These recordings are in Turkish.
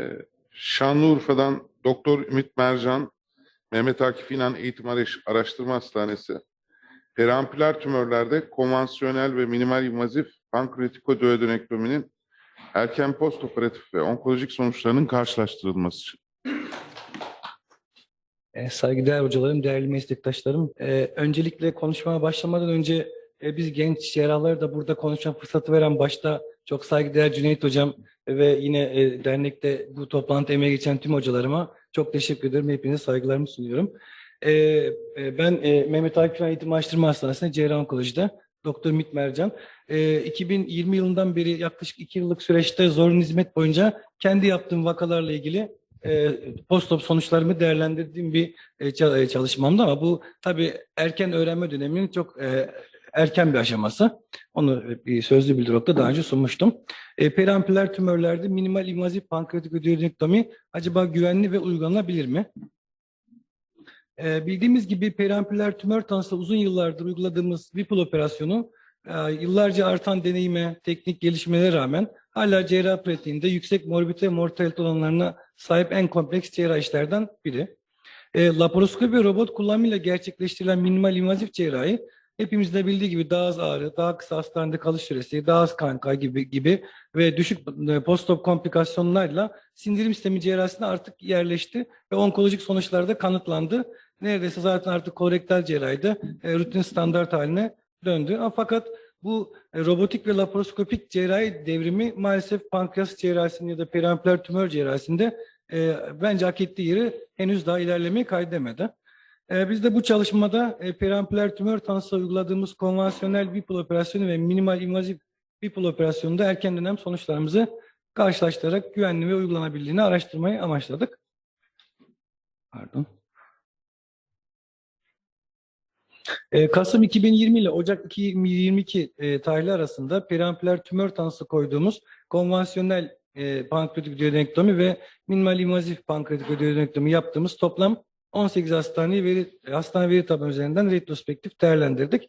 Ee, Şanlıurfa'dan Doktor Ümit Mercan, Mehmet Akif İnan Eğitim Araş- Araştırma Hastanesi, periampüler tümörlerde konvansiyonel ve minimal invazif pankreatikoduodenektominin erken postoperatif ve onkolojik sonuçlarının karşılaştırılması. E, saygıdeğer hocalarım, değerli meslektaşlarım. E, öncelikle konuşmaya başlamadan önce e, biz genç cerrahları da burada konuşma fırsatı veren başta çok saygıdeğer Cüneyt Hocam ve yine e, dernekte bu toplantı emeği geçen tüm hocalarıma çok teşekkür ederim. Hepinize saygılarımı sunuyorum. E, e, ben e, Mehmet Akif Eğitim Araştırma Hastanesi'nde cerrah onkolojide Doktor Ümit Mercan. E, 2020 yılından beri yaklaşık iki yıllık süreçte zorunlu hizmet boyunca kendi yaptığım vakalarla ilgili e, postop sonuçlarımı değerlendirdiğim bir e, e, çalışmamdı ama bu tabii erken öğrenme döneminin çok e, erken bir aşaması. Onu bir sözlü bildirokta daha önce sunmuştum. E, periampüler tümörlerde minimal invazif pankreatik ödüyodenektomi acaba güvenli ve uygulanabilir mi? E, bildiğimiz gibi periampüler tümör tanısı uzun yıllardır uyguladığımız Whipple operasyonu e, yıllarca artan deneyime, teknik gelişmelere rağmen hala cerrah pratiğinde yüksek morbidite ve mortalite olanlarına sahip en kompleks cerrah işlerden biri. E, laparoskopi robot kullanımıyla gerçekleştirilen minimal invazif cerrahi hepimizin de bildiği gibi daha az ağrı, daha kısa hastanede kalış süresi, daha az kan kaybı gibi, gibi ve düşük e, postop komplikasyonlarla sindirim sistemi cerrahisine artık yerleşti ve onkolojik sonuçları da kanıtlandı. Neredeyse zaten artık korektal cerrahide e, rutin standart haline döndü. Fakat bu e, robotik ve laparoskopik cerrahi devrimi maalesef pankreas cerrahisinde ya da periampüler tümör cerrahisinde e, bence hak ettiği yeri henüz daha ilerlemeyi kaydedemedi. E, biz de bu çalışmada e, periampüler tümör tanısı uyguladığımız konvansiyonel Whipple operasyonu ve minimal invazif Whipple operasyonunda erken dönem sonuçlarımızı karşılaştırarak güvenli ve uygulanabilirliğini araştırmayı amaçladık. Pardon. E, Kasım 2020 ile Ocak 2022 e, tarihli arasında periampüler tümör tanısı koyduğumuz konvansiyonel e, pankreatik duodenektomi ve minimal invazif pankreatik duodenektomi yaptığımız toplam 18 hastaneyi veri, hastane veri tabanı üzerinden retrospektif değerlendirdik.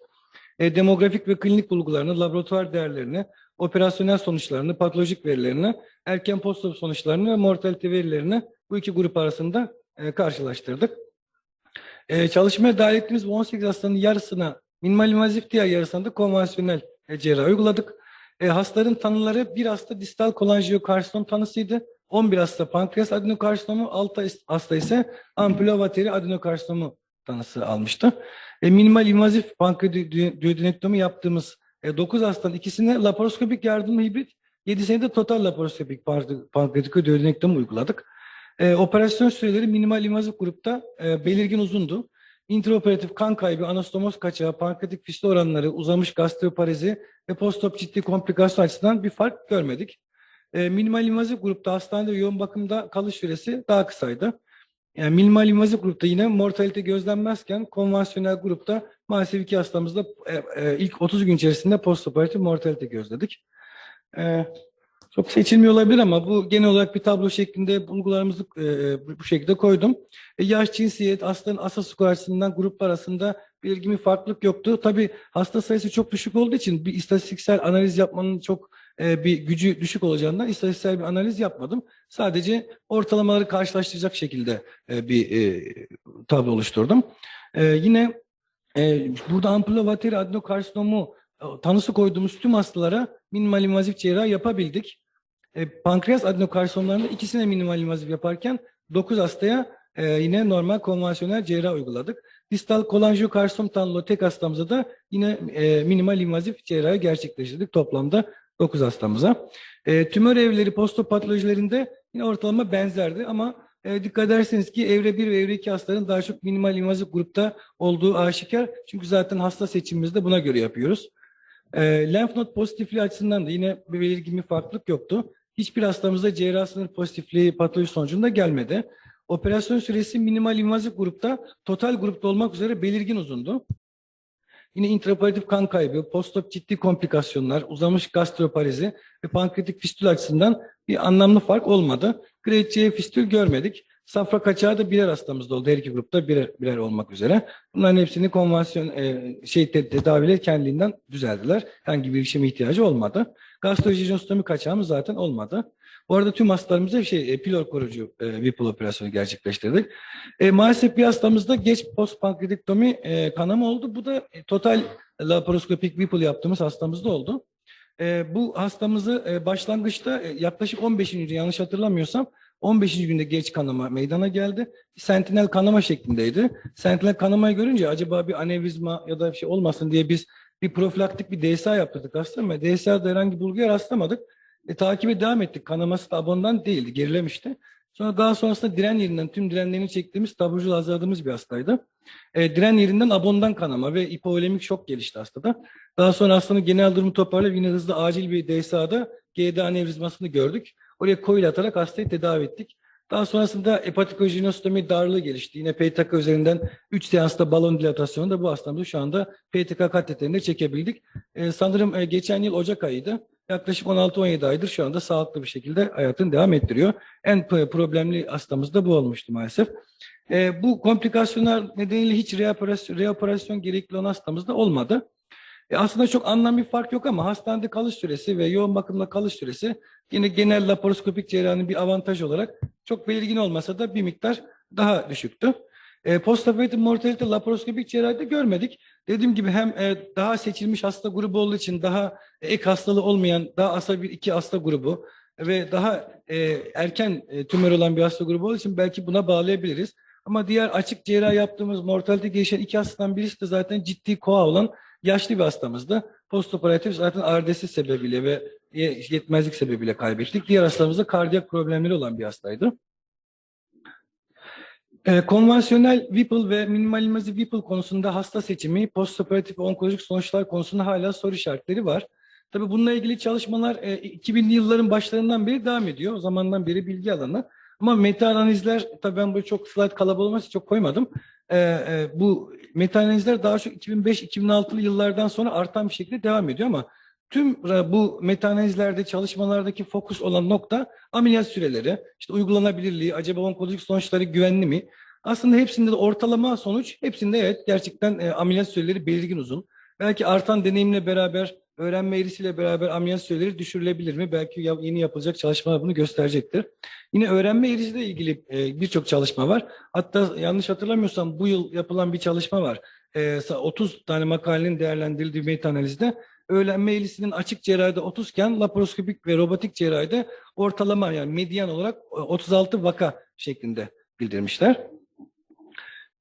E, demografik ve klinik bulgularını, laboratuvar değerlerini, operasyonel sonuçlarını, patolojik verilerini, erken postop sonuçlarını ve mortalite verilerini bu iki grup arasında e, karşılaştırdık. E, çalışmaya dahil ettiğimiz bu 18 hastanın yarısına minimal invazif diğer yarısına da konvansiyonel e, cerrahi uyguladık. E, hastaların tanıları bir hasta distal kolangiokarsinom tanısıydı. 11 hasta pankreas adenokarsinomu, 6 hasta ise ampulovateri adenokarsinomu tanısı almıştı. E, minimal invazif pankreadodenektomi yaptığımız e, 9 hastanın ikisine laparoskopik yardımlı hibrit, 7'sine de total laparoskopik pankreadodenektomi uyguladık. E, operasyon süreleri minimal invazif grupta e, belirgin uzundu. İntraoperatif kan kaybı, anastomoz kaçağı, pankreatik fistül oranları, uzamış gastroparezi ve postop ciddi komplikasyon açısından bir fark görmedik. E, minimal invazif grupta hastanede yoğun bakımda kalış süresi daha kısaydı. Yani minimal invazif grupta yine mortalite gözlenmezken konvansiyonel grupta maalesef iki hastamızda e, e, ilk 30 gün içerisinde postoperatif mortalite gözledik. E, çok seçilmiyor olabilir ama bu genel olarak bir tablo şeklinde bulgularımızı e, bu şekilde koydum. E, yaş, cinsiyet, hastanın asıl skor açısından gruplar arasında belirgin bir farklılık yoktu. Tabii hasta sayısı çok düşük olduğu için bir istatistiksel analiz yapmanın çok e, bir gücü düşük olacağından istatistiksel bir analiz yapmadım. Sadece ortalamaları karşılaştıracak şekilde e, bir e, tablo oluşturdum. Yine e, burada ampulovateri adenokarsinomu tanısı koyduğumuz tüm hastalara minimal invazif cerrahi yapabildik. E, pankreas adenokarsinomlarında ikisine minimal invazif yaparken 9 hastaya yine normal konvansiyonel cerrahi uyguladık. Distal kolangiokarsinom tanılı tek hastamıza da yine e, minimal invazif cerrahi gerçekleştirdik toplamda 9 hastamıza. E, tümör evleri postopatolojilerinde yine ortalama benzerdi ama e, dikkat ederseniz ki evre 1 ve evre 2 hastaların daha çok minimal invazif grupta olduğu aşikar. Çünkü zaten hasta seçimimizde buna göre yapıyoruz. E, lenf nod pozitifliği açısından da yine bir belirgin bir farklılık yoktu. Hiçbir hastamızda cerrah sınır pozitifliği patoloji sonucunda gelmedi. Operasyon süresi minimal invazif grupta, total grupta olmak üzere belirgin uzundu. Yine intraoperatif kan kaybı, postop ciddi komplikasyonlar, uzamış gastroparezi ve pankreatik fistül açısından bir anlamlı fark olmadı. Grade C fistül görmedik. Safra kaçağı da birer hastamızda oldu. Her iki grupta birer, birer olmak üzere. Bunların hepsini konvansiyon e, şey te- tedaviler kendiliğinden düzeldiler. Herhangi bir işleme ihtiyacı olmadı. Gastrojejonostomi kaçağımız zaten olmadı. Bu arada tüm hastalarımıza şey, e, pilor koruyucu e, Whipple operasyonu gerçekleştirdik. E, maalesef bir hastamızda geç post pankreatektomi e, kanama oldu. Bu da e, total laparoskopik Whipple yaptığımız hastamızda oldu. E, bu hastamızı e, başlangıçta e, yaklaşık 15. gün yanlış hatırlamıyorsam 15. günde geç kanama meydana geldi. Sentinel kanama şeklindeydi. Sentinel kanamayı görünce acaba bir anevrizma ya da bir şey olmasın diye biz bir profilaktik bir DSA yaptırdık ama DSA'da herhangi bir bulguya rastlamadık. E, takibe devam ettik. Kanaması da abondan değildi, gerilemişti. Sonra daha sonrasında diren yerinden tüm direnlerini çektiğimiz taburcu hazırladığımız bir hastaydı. E, diren yerinden abondan kanama ve hipovolemik şok gelişti hastada. Daha sonra hastanın genel durumu toparlayıp yine hızlı acil bir DSA'da GD anevrizmasını gördük. Oraya koil atarak hastayı tedavi ettik. Daha sonrasında hepatikojinositomi darlığı gelişti. Yine PTK üzerinden 3 seansta balon dilatasyonu da bu hastamızı şu anda PTK kateterinde çekebildik. E, sanırım e, geçen yıl Ocak ayıydı. Yaklaşık 16-17 aydır şu anda sağlıklı bir şekilde hayatını devam ettiriyor. En problemli hastamız da bu olmuştu maalesef. E, bu komplikasyonlar nedeniyle hiç reoperasyon, reoperasyon gerekli olan hastamızda olmadı. E, aslında çok anlam bir fark yok ama hastanede kalış süresi ve yoğun bakımda kalış süresi yine genel laparoskopik cerrahinin bir avantaj olarak çok belirgin olmasa da bir miktar daha düşüktü. E, postoperatif mortalite laparoskopik cerrahide görmedik. Dediğim gibi hem e, daha seçilmiş hasta grubu olduğu için daha ek hastalığı olmayan daha asa bir iki hasta grubu ve daha e, erken e, tümör olan bir hasta grubu olduğu için belki buna bağlayabiliriz. Ama diğer açık cerrah yaptığımız mortalite gelişen iki hastadan birisi de zaten ciddi koa olan yaşlı bir hastamızdı. Postoperatif zaten ARDS sebebiyle ve ye- yetmezlik sebebiyle kaybettik. Diğer hastamız da kardiyak problemleri olan bir hastaydı. Ee, konvansiyonel Whipple ve minimal invasive Whipple konusunda hasta seçimi, postoperatif onkolojik sonuçlar konusunda hala soru işaretleri var. Tabii bununla ilgili çalışmalar e, 2000'li yılların başlarından beri devam ediyor. O zamandan beri bilgi alanı. Ama meta analizler, tabii ben böyle çok slide kalabalık olması çok koymadım. Ee, e, bu meta analizler daha çok 2005-2006'lı yıllardan sonra artan bir şekilde devam ediyor ama tüm bu meta analizlerde çalışmalardaki fokus olan nokta ameliyat süreleri, işte uygulanabilirliği, acaba onkolojik sonuçları güvenli mi? Aslında hepsinde de ortalama sonuç, hepsinde evet gerçekten e, ameliyat süreleri belirgin uzun. Belki artan deneyimle beraber, öğrenme eğrisiyle beraber ameliyat süreleri düşürülebilir mi? Belki yeni yapılacak çalışmalar bunu gösterecektir. Yine öğrenme eğrisiyle ilgili e, birçok çalışma var. Hatta yanlış hatırlamıyorsam bu yıl yapılan bir çalışma var. E, 30 tane makalenin değerlendirildiği bir meta-analizde öğrenme eğrisinin açık cerrahide 30 iken laparoskopik ve robotik cerrahide ortalama yani medyan olarak e, 36 vaka şeklinde bildirmişler.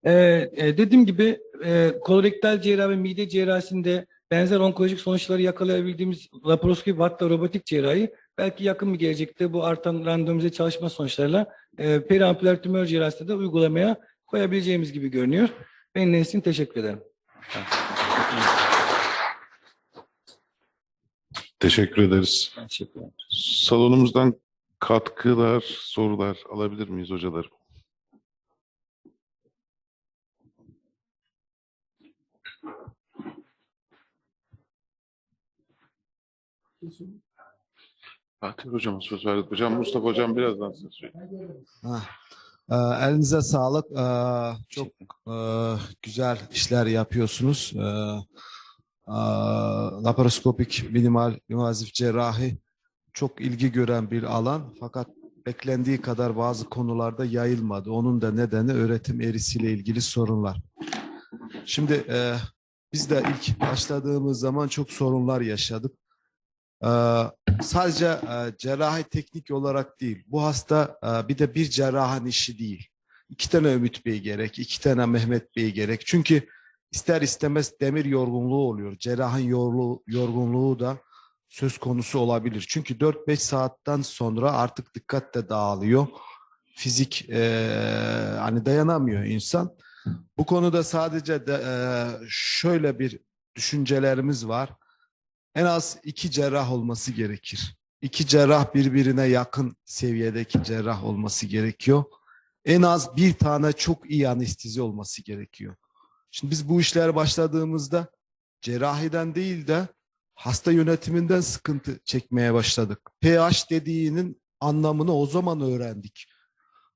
Ee, e, dediğim gibi e, kolorektal cerrahi ve mide cerrahisinde benzer onkolojik sonuçları yakalayabildiğimiz laparoskopik ve hatta robotik cerrahi belki yakın bir gelecekte bu artan randomize çalışma sonuçlarıyla e, periampüler tümör cerrahisinde de uygulamaya koyabileceğimiz gibi görünüyor. Benim için teşekkür ederim. Teşekkür ederiz. Teşekkür ederim. Salonumuzdan katkılar, sorular alabilir miyiz hocalar? Fatih Hocam'a söz verdik. Hocam Mustafa Hocam birazdan size söyleyeyim. Ah, e, elinize sağlık. E, çok e, güzel işler yapıyorsunuz. E, laparoskopik minimal invazif cerrahi çok ilgi gören bir alan fakat beklendiği kadar bazı konularda yayılmadı. Onun da nedeni öğretim eğrisiyle ilgili sorunlar. Şimdi e, biz de ilk başladığımız zaman çok sorunlar yaşadık. Ee, sadece e, cerrahi teknik olarak değil. Bu hasta e, bir de bir cerrahın işi değil. İki tane Ümit Bey gerek, iki tane Mehmet Bey gerek. Çünkü ister istemez demir yorgunluğu oluyor. Cerrahın yorlu, yorgunluğu da söz konusu olabilir. Çünkü 4-5 saatten sonra artık dikkat de dağılıyor. Fizik e, hani dayanamıyor insan. Bu konuda sadece de, e, şöyle bir düşüncelerimiz var en az iki cerrah olması gerekir. İki cerrah birbirine yakın seviyedeki cerrah olması gerekiyor. En az bir tane çok iyi anestezi olması gerekiyor. Şimdi biz bu işler başladığımızda cerrahiden değil de hasta yönetiminden sıkıntı çekmeye başladık. pH dediğinin anlamını o zaman öğrendik.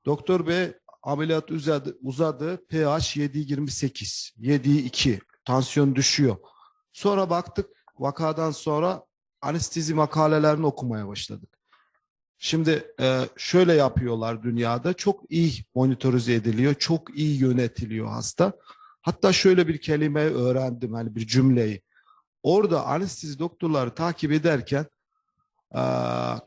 Doktor bey ameliyat uzadı, uzadı pH 7.28, 7.2, tansiyon düşüyor. Sonra baktık vakadan sonra anestezi makalelerini okumaya başladık. Şimdi e, şöyle yapıyorlar dünyada. Çok iyi monitörize ediliyor, çok iyi yönetiliyor hasta. Hatta şöyle bir kelimeyi öğrendim, hani bir cümleyi. Orada anestezi doktorları takip ederken e,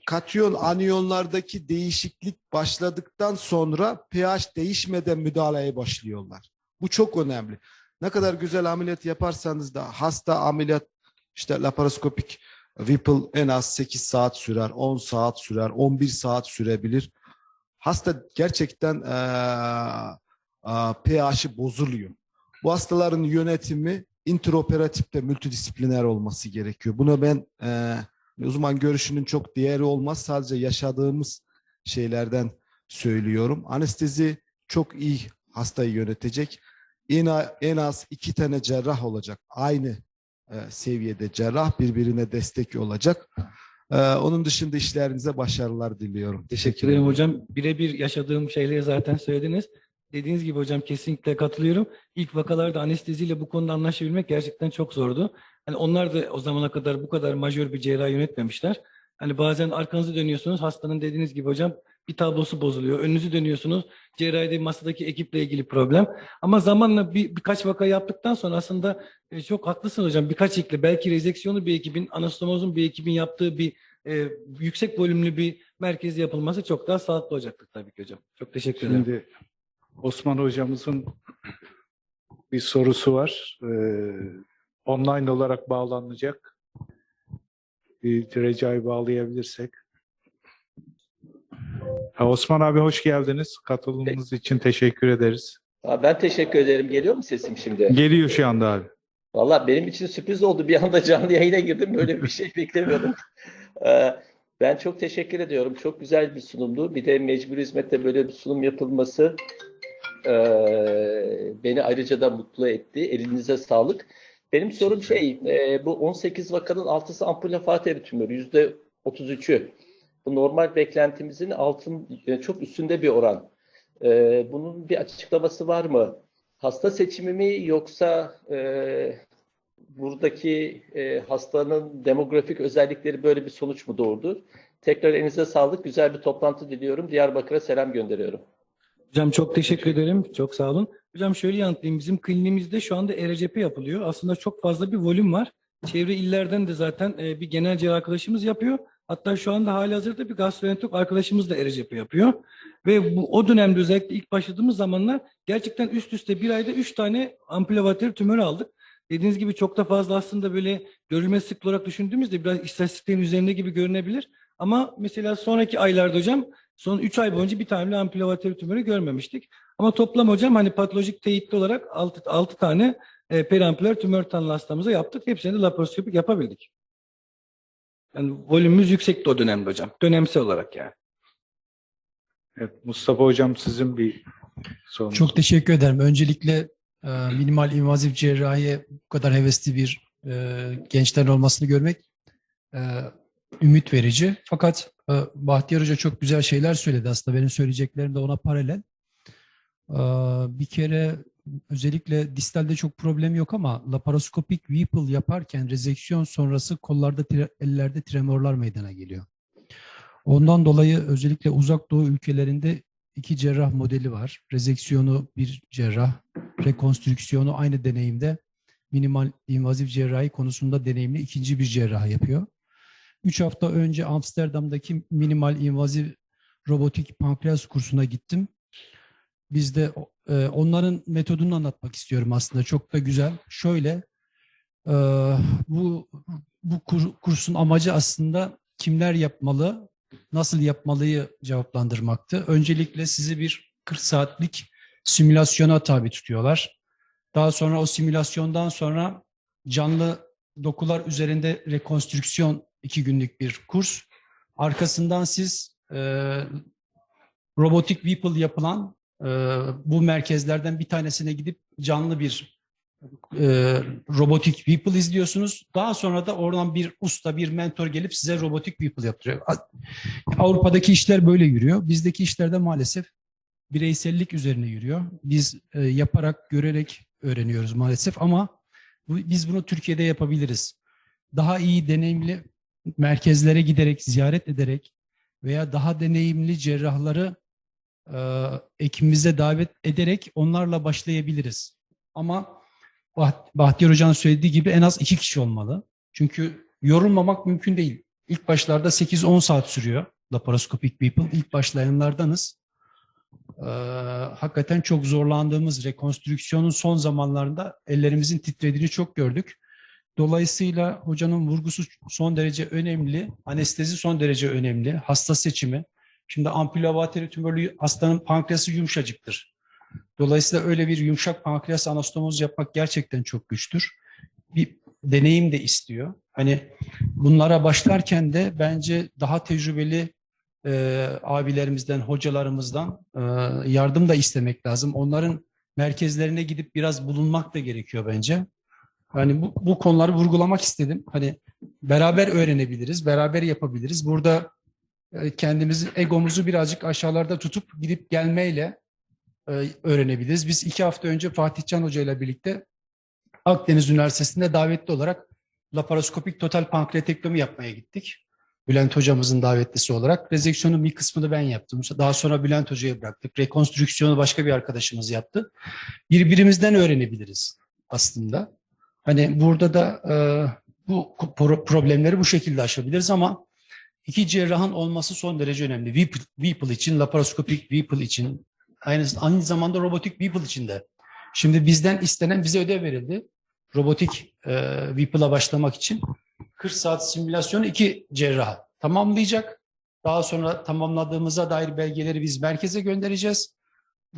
katyon aniyonlardaki değişiklik başladıktan sonra pH değişmeden müdahaleye başlıyorlar. Bu çok önemli. Ne kadar güzel ameliyat yaparsanız da hasta ameliyat işte laparoskopik Whipple en az 8 saat sürer, 10 saat sürer, 11 saat sürebilir. Hasta gerçekten eee, eee, pH'i bozuluyor. Bu hastaların yönetimi interoperatifte multidisipliner olması gerekiyor. Buna ben eee, uzman görüşünün çok değeri olmaz. Sadece yaşadığımız şeylerden söylüyorum. Anestezi çok iyi hastayı yönetecek. En, en az iki tane cerrah olacak. Aynı e, seviyede cerrah birbirine destek olacak. E, onun dışında işlerinize başarılar diliyorum. Teşekkür ederim hocam. Birebir yaşadığım şeyleri zaten söylediniz. Dediğiniz gibi hocam kesinlikle katılıyorum. İlk vakalarda anesteziyle bu konuda anlaşabilmek gerçekten çok zordu. Hani onlar da o zamana kadar bu kadar majör bir cerrahi yönetmemişler. Hani bazen arkanızı dönüyorsunuz hastanın dediğiniz gibi hocam bir tablosu bozuluyor. Önünüzü dönüyorsunuz. Cerrahide masadaki ekiple ilgili problem. Ama zamanla bir, birkaç vaka yaptıktan sonra aslında e, çok haklısın hocam. Birkaç ekle belki rezeksiyonu bir ekibin, anastomozun bir ekibin yaptığı bir e, yüksek volümlü bir merkez yapılması çok daha sağlıklı olacaktır tabii ki hocam. Çok teşekkür ederim. Osman hocamızın bir sorusu var. Ee, online olarak bağlanacak. Bir Recai bağlayabilirsek. Ha, Osman abi hoş geldiniz. Katılımınız için teşekkür ederiz. Aa, Ben teşekkür ederim. Geliyor mu sesim şimdi? Geliyor şu anda abi. Valla benim için sürpriz oldu. Bir anda canlı yayına girdim. Böyle bir şey beklemiyordum. Ee, Ben çok teşekkür ediyorum. Çok güzel bir sunumdu. Bir de mecbur hizmette böyle bir sunum yapılması eee, beni ayrıca da mutlu etti. Elinize sağlık. Benim sorum şey, e, bu 18 vakanın 6'sı ampulofate tümörü, yüzde 33'ü. Bu normal beklentimizin altın, e, çok üstünde bir oran. Ee, bunun bir açıklaması var mı? Hasta seçimi mi yoksa e, buradaki e, hastanın demografik özellikleri böyle bir sonuç mu doğurdu? Tekrar elinize sağlık. Güzel bir toplantı diliyorum. Diyarbakır'a selam gönderiyorum. Hocam çok teşekkür ederim. Çok sağ olun. Hocam şöyle yanıtlayayım. Bizim kliniğimizde şu anda ERCP yapılıyor. Aslında çok fazla bir volüm var. Çevre illerden de zaten e, bir genel cerrah arkadaşımız yapıyor. Hatta şu anda halihazırda bir gastroenterolog arkadaşımız da ERCP yapıyor. Ve bu, o dönemde özellikle ilk başladığımız zamanlar gerçekten üst üste bir ayda üç tane amplivatör tümör aldık. Dediğiniz gibi çok da fazla aslında böyle görülme sıklığı olarak düşündüğümüzde biraz istatistiklerin üzerinde gibi görünebilir. Ama mesela sonraki aylarda hocam son 3 ay boyunca bir tane bile amplivatör tümörü görmemiştik. Ama toplam hocam hani patolojik teyitli olarak 6, 6 tane e, periampüler tümör tanılı hastamıza yaptık. Hepsini de laparoskopik yapabildik. Yani volümümüz yüksekti o dönemde hocam. Dönemsel olarak yani. Evet, Mustafa hocam sizin bir sorunuz. Çok teşekkür ederim. Öncelikle e, minimal invazif cerrahiye bu kadar hevesli bir e, gençlerin olmasını görmek e, ümit verici. Fakat e, Bahtiyar Hoca çok güzel şeyler söyledi aslında. Benim söyleyeceklerim de ona paralel. E, bir kere özellikle distalde çok problem yok ama laparoskopik Whipple yaparken rezeksiyon sonrası kollarda, tre- ellerde tremorlar meydana geliyor. Ondan dolayı özellikle uzak doğu ülkelerinde iki cerrah modeli var. Rezeksiyonu bir cerrah, rekonstrüksiyonu aynı deneyimde minimal invazif cerrahi konusunda deneyimli ikinci bir cerrah yapıyor. Üç hafta önce Amsterdam'daki minimal invazif robotik pankreas kursuna gittim. Biz de e, onların metodunu anlatmak istiyorum aslında. Çok da güzel. Şöyle, e, bu bu kur- kursun amacı aslında kimler yapmalı, nasıl yapmalıyı cevaplandırmaktı. Öncelikle sizi bir 40 saatlik simülasyona tabi tutuyorlar. Daha sonra o simülasyondan sonra canlı dokular üzerinde rekonstrüksiyon iki günlük bir kurs. Arkasından siz e, robotik Whipple yapılan e, bu merkezlerden bir tanesine gidip canlı bir e, robotik Whipple izliyorsunuz. Daha sonra da oradan bir usta, bir mentor gelip size robotik Whipple yaptırıyor. Avrupa'daki işler böyle yürüyor. Bizdeki işlerde maalesef bireysellik üzerine yürüyor. Biz e, yaparak, görerek öğreniyoruz maalesef ama bu, biz bunu Türkiye'de yapabiliriz. Daha iyi, deneyimli merkezlere giderek, ziyaret ederek veya daha deneyimli cerrahları e, ekibimize davet ederek onlarla başlayabiliriz. Ama Bah- Bahtiyar Hoca'nın söylediği gibi en az iki kişi olmalı. Çünkü yorulmamak mümkün değil. İlk başlarda 8-10 saat sürüyor laparoskopik people. İlk başlayanlardanız. Ee, hakikaten çok zorlandığımız rekonstrüksiyonun son zamanlarında ellerimizin titrediğini çok gördük. Dolayısıyla hocanın vurgusu son derece önemli. Anestezi son derece önemli. Hasta seçimi. Şimdi ampülavateri tümörlü hastanın pankreası yumuşacıktır. Dolayısıyla öyle bir yumuşak pankreas anastomoz yapmak gerçekten çok güçtür. Bir deneyim de istiyor. Hani bunlara başlarken de bence daha tecrübeli e, abilerimizden, hocalarımızdan e, yardım da istemek lazım. Onların merkezlerine gidip biraz bulunmak da gerekiyor bence. Hani bu, bu konuları vurgulamak istedim. Hani beraber öğrenebiliriz, beraber yapabiliriz. Burada e, kendimizi, egomuzu birazcık aşağılarda tutup gidip gelmeyle e, öğrenebiliriz. Biz iki hafta önce Fatih Can Hoca ile birlikte Akdeniz Üniversitesi'nde davetli olarak laparoskopik total pankreatektomi yapmaya gittik. Bülent hocamızın davetlisi olarak. Rezeksiyonun bir kısmını ben yaptım. Daha sonra Bülent hocaya bıraktık. Rekonstrüksiyonu başka bir arkadaşımız yaptı. Birbirimizden öğrenebiliriz aslında. Hani burada da e, bu pro- problemleri bu şekilde aşabiliriz ama iki cerrahın olması son derece önemli. Whipple için, laparoskopik Whipple için, aynı, aynı zamanda robotik Whipple için de. Şimdi bizden istenen bize ödev verildi. Robotik e, Whipple'a başlamak için 40 saat simülasyonu iki cerrah tamamlayacak. Daha sonra tamamladığımıza dair belgeleri biz merkeze göndereceğiz.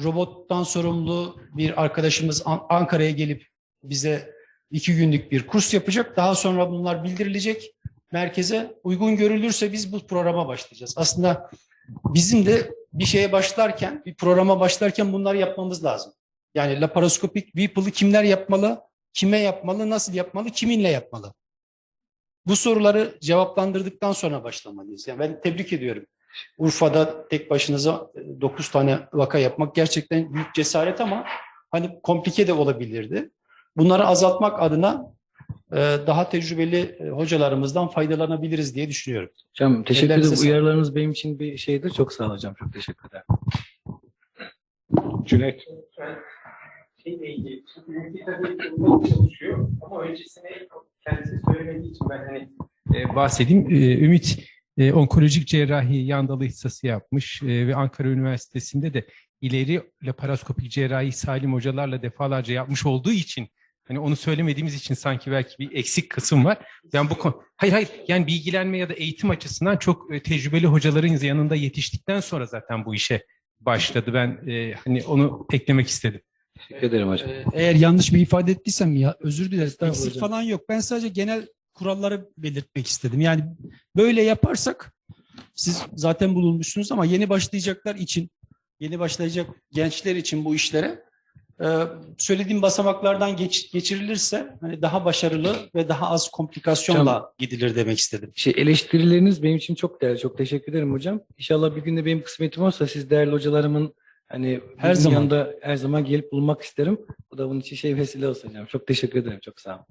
Robottan sorumlu bir arkadaşımız An- Ankara'ya gelip bize iki günlük bir kurs yapacak. Daha sonra bunlar bildirilecek. Merkeze uygun görülürse biz bu programa başlayacağız. Aslında bizim de bir şeye başlarken, bir programa başlarken bunları yapmamız lazım. Yani laparoskopik Whipple'ı kimler yapmalı, kime yapmalı, nasıl yapmalı, kiminle yapmalı? Bu soruları cevaplandırdıktan sonra başlamalıyız. Yani ben tebrik ediyorum. Urfa'da tek başınıza 9 tane vaka yapmak gerçekten büyük cesaret ama hani komplike de olabilirdi. Bunları azaltmak adına e, daha tecrübeli e, hocalarımızdan faydalanabiliriz diye düşünüyorum. Hocam teşekkür ederim. Uyarılarınız benim için bir şeydir. Çok sağ olun hocam. Çok teşekkür ederim. Cüneyt. şeyle ilgili. Çünkü tabii çalışıyor ama öncesine kendisi söylemediği için ben hani e, bahsedeyim. Ümit onkolojik cerrahi yan dalı hissası yapmış ve Ankara Üniversitesi'nde de ileri laparoskopik cerrahi salim hocalarla defalarca yapmış olduğu için hani onu söylemediğimiz için sanki belki bir eksik kısım var. Ben bu konu hayır hayır yani bilgilenme ya da eğitim açısından çok e, tecrübeli hocaların yanında yetiştikten sonra zaten bu işe başladı. Ben e, hani onu eklemek istedim. Teşekkür ederim hocam. Ee, Eğer yanlış bir ifade ettiysem ya özür dilerim. Estağfurullah Eksik falan yok. Ben sadece genel kuralları belirtmek istedim. Yani böyle yaparsak siz zaten bulunmuşsunuz ama yeni başlayacaklar için, yeni başlayacak gençler için bu işlere e, söylediğim basamaklardan geç, geçirilirse hani daha başarılı ve daha az komplikasyonla gidilir demek istedim. Şey, eleştirileriniz benim için çok değerli. Çok teşekkür ederim hocam. İnşallah bir gün de benim kısmetim olsa siz değerli hocalarımın hani Her zaman. yanında her zaman gelip bulunmak isterim. Bu da bunun için şey vesile olsun hocam. Çok teşekkür ederim. Çok sağ olun.